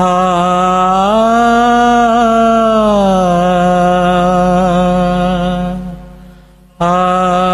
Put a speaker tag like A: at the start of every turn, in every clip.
A: Ah, ah.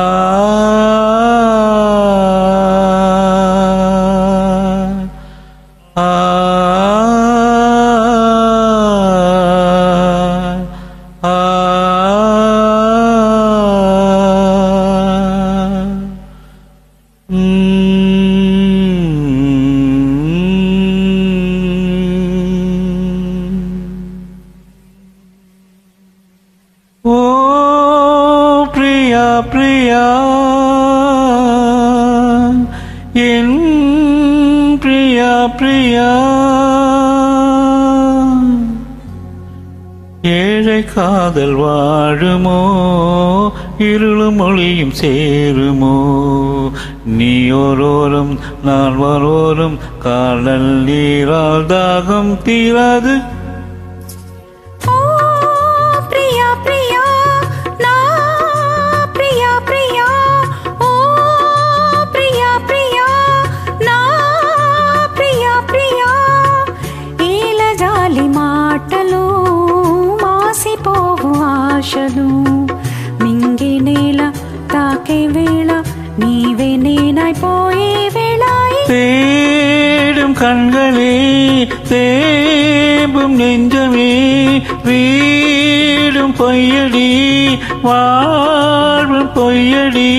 A: என் பிரியா பிரியா. ஏழை காதல் வாழுமோ? இருளும் மொழியும் சேருமோ? நீ ஓரோரும் நான் வரோரும் காதல் நீரால் தாகம் தீராது.
B: பிரியா பிரியா. ఆశలు మింగి నేల తాకే వేళ నీవే నేనైపోయే వేళాయి
A: தேடும் கண்களே தேம்பும் நெஞ்சமே வீடும் பொய்யடி வாழ்வும் பொய்யடி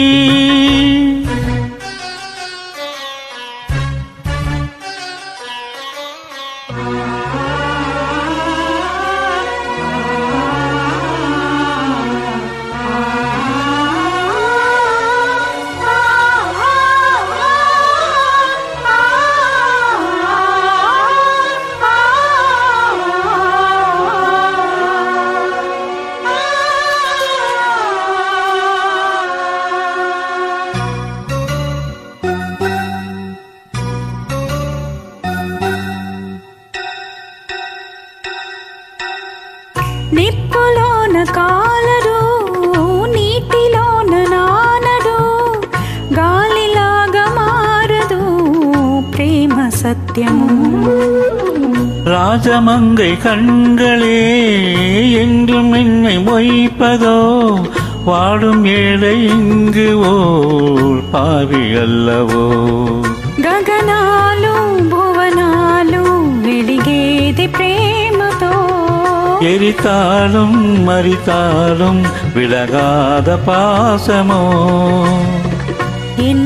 B: సత్యము
A: ராஜமங்கை கண்களே என்றும் என்னை மொய்ப்பதோ வாடும் ஏழை இங்கு ஓர் பாவி அல்லவோ
B: గగనాలు భువనాలు వెలిగేది ప్రేమతో
A: எரித்தாலும் மறித்தாலும் விலகாத பாசமோ
B: ఎన్ని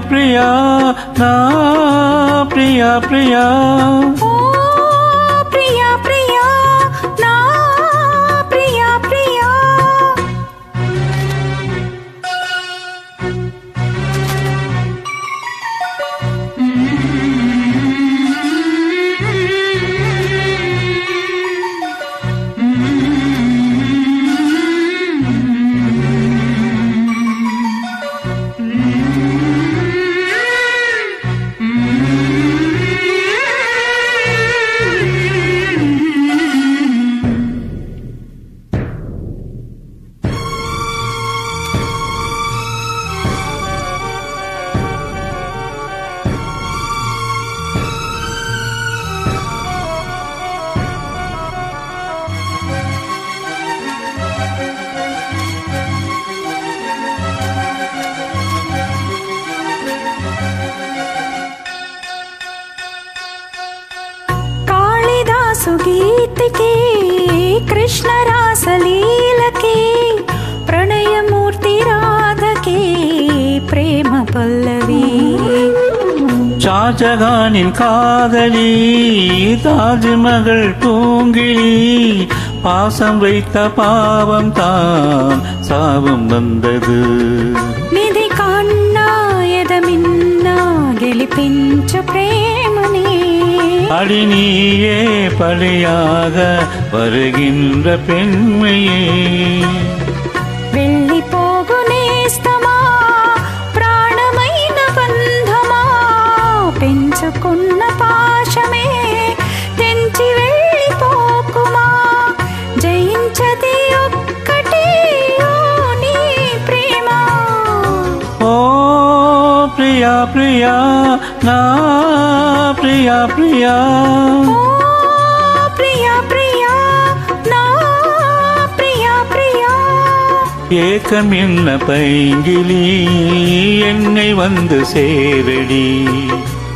A: பிரியா பிரியா నా பிரியா
B: కాళిదాసు గీతికి కృష్ణ రాసలీలకి ప్రణయమూర్తి రాధకి ప్రేమ పల్లవి
A: ஷாஜகானின் காதலி தாஜ்மகள் பூங்கிழி பாசம் வைத்த பாவம் தான் சாபம் வந்தது
B: నిధి కన్నా ఎదమిన్నా గెలిపించు ప్రేమని
A: அடி நீயே பலியாக வருகின்ற பெண்மையே
B: వెళ్ళిపోగు నేస్తమా ప్రాణమైన బంధమా
A: ప్రియా
B: பிரியா பிரியா நா பிரியா பிரியா.
A: ஏக்கம் என்ன பைங்கிலி என்னை வந்து சேரடி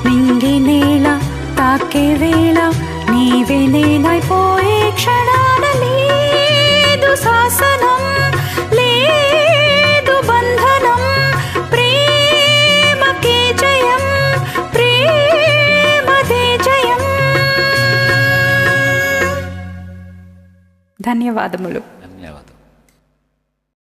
B: விங்கி நீளா தாக்கேவே ధన్యవాదములు.